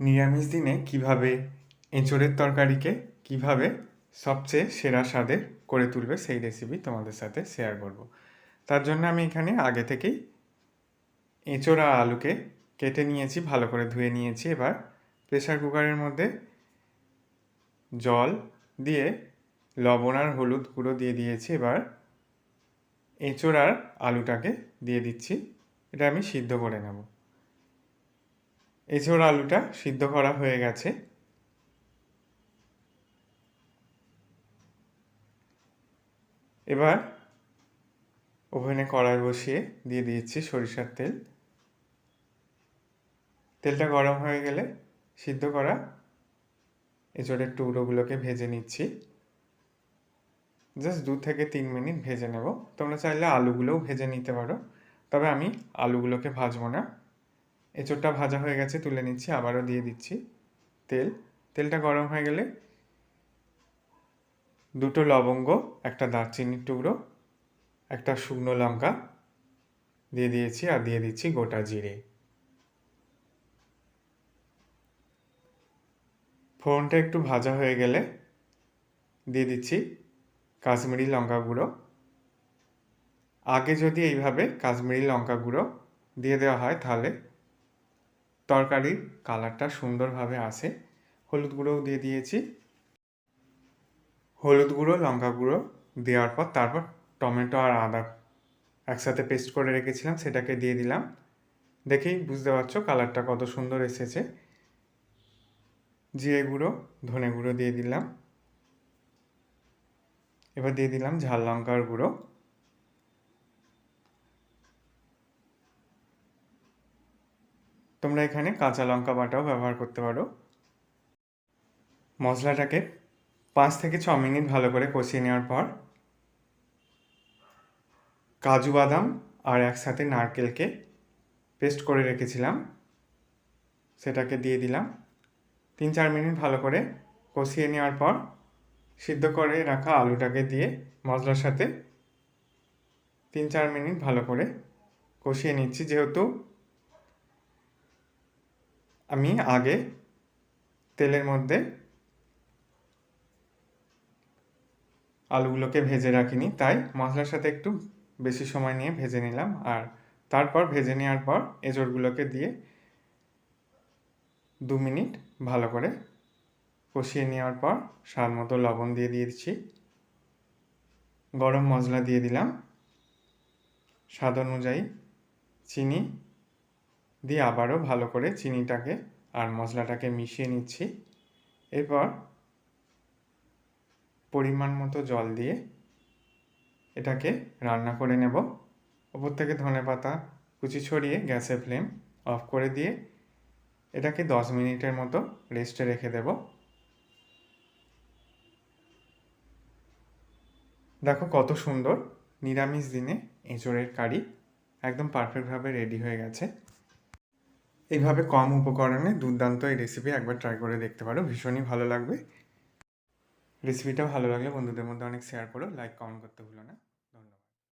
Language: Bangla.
নিরামিষ দিনে কীভাবে এঁচোড়ের তরকারিকে কীভাবে সবচেয়ে সেরা স্বাদের করে তুলবে সেই রেসিপি তোমাদের সাথে শেয়ার করব। তার জন্য আমি এখানে আগে থেকেই এঁচোড়া আলুকে কেটে নিয়েছি, ভালো করে ধুয়ে নিয়েছি। এবার প্রেসার কুকারের মধ্যে জল দিয়ে লবণ আর হলুদ গুঁড়ো দিয়ে দিয়েছি। এবার এঁচোড় আর আলুটাকে দিয়ে দিচ্ছি। এটা আমি সিদ্ধ করে নেব। এঁচোড় আলুটা সিদ্ধ করা হয়ে গেছে। এবার ওভেনে কড়াই বসিয়ে দিয়ে দিয়েছি সরিষার তেল। তেলটা গরম হয়ে গেলে সিদ্ধ করা এঁচোড়ের টুকরোগুলোকে ভেজে নিচ্ছি। জাস্ট দু থেকে তিন মিনিট ভেজে নেব। তোমরা চাইলে আলুগুলোও ভেজে নিতে পারো। তবে আমি আলুগুলোকে ভাজবো না। এঁচোড়টা ভাজা হয়ে গেছে, তুলে নিচ্ছি, আবারও দিয়ে দিচ্ছি তেল। তেলটা গরম হয়ে গেলে দুটো লবঙ্গ, একটা দারচিনির টুকরো, একটা শুকনো লঙ্কা দিয়ে দিয়েছি আর দিয়ে দিচ্ছি গোটা জিরে। ফোড়নটা একটু ভাজা হয়ে গেলে দিয়ে দিচ্ছি কাশ্মীরি লঙ্কা গুঁড়ো। আগে যদি এইভাবে কাশ্মীরি লঙ্কা গুঁড়ো দিয়ে দেওয়া হয় তাহলে তরকারির কালারটা সুন্দরভাবে আসে হলুদ গুঁড়োও দিয়ে দিয়েছি। হলুদ গুঁড়ো, লঙ্কা গুঁড়ো দেওয়ার পর তারপর টমেটো আর আদা একসাথে পেস্ট করে রেখেছিলাম, সেটাকে দিয়ে দিলাম। দেখেই বুঝতে পারছ কালারটা কত সুন্দর এসেছে। জিরে গুঁড়ো, ধনে গুঁড়ো দিয়ে দিলাম। এবার দিয়ে দিলাম ঝাল লঙ্কার গুঁড়ো। তোমরা এখানে কাঁচা লঙ্কা বাটাও ব্যবহার করতে পারো। মশলাটাকে পাঁচ থেকে ছ মিনিট ভালো করে কষিয়ে নেওয়ার পর কাজু বাদাম আর একসাথে নারকেলকে পেস্ট করে রেখেছিলাম। সেটাকে দিয়ে দিলাম। তিন চার মিনিট ভালো করে কষিয়ে নেওয়ার পর সিদ্ধ করে রাখা আলুটাকে দিয়ে মশলার সাথে তিন চার মিনিট ভালো করে কষিয়ে নিচ্ছি। যেহেতু আমি আগে তেলের মধ্যে আলুগুলোকে ভেজে রাখিনি, তাই মশলার সাথে একটু বেশি সময় নিয়ে ভেজে নিলাম। আর তারপর ভেজে নেওয়ার পর এঁচড়গুলোকে দিয়ে দু মিনিট ভালো করে কষিয়ে নেওয়ার পর স্বাদ মতো লবণ দিয়ে দিয়েছি। গরম মশলা দিয়ে দিলাম। স্বাদ অনুযায়ী চিনি দিয়ে আবারও ভালো করে চিনিটাকে আর মশলাটাকে মিশিয়ে নিচ্ছি। এরপর পরিমাণ মতো জল দিয়ে এটাকে রান্না করে নেব। ওপর থেকে ধনে পাতা, কুচি ছড়িয়ে গ্যাসের ফ্লেম অফ করে দিয়ে এটাকে দশ মিনিটের মতো রেস্টে রেখে দেব। দেখো কত সুন্দর নিরামিষ দিনে এঁচড়ের কারি একদম পারফেক্টভাবে রেডি হয়ে গেছে। এইভাবে কম উপকরণে দুর্দান্ত এই রেসিপি একবার ট্রাই করে দেখতে পারো। ভীষণই ভালো লাগবে। রেসিপিটা ভালো লাগলে বন্ধুদের মধ্যে অনেক শেয়ার করো। লাইক কমেন্ট করতে ভুলো না।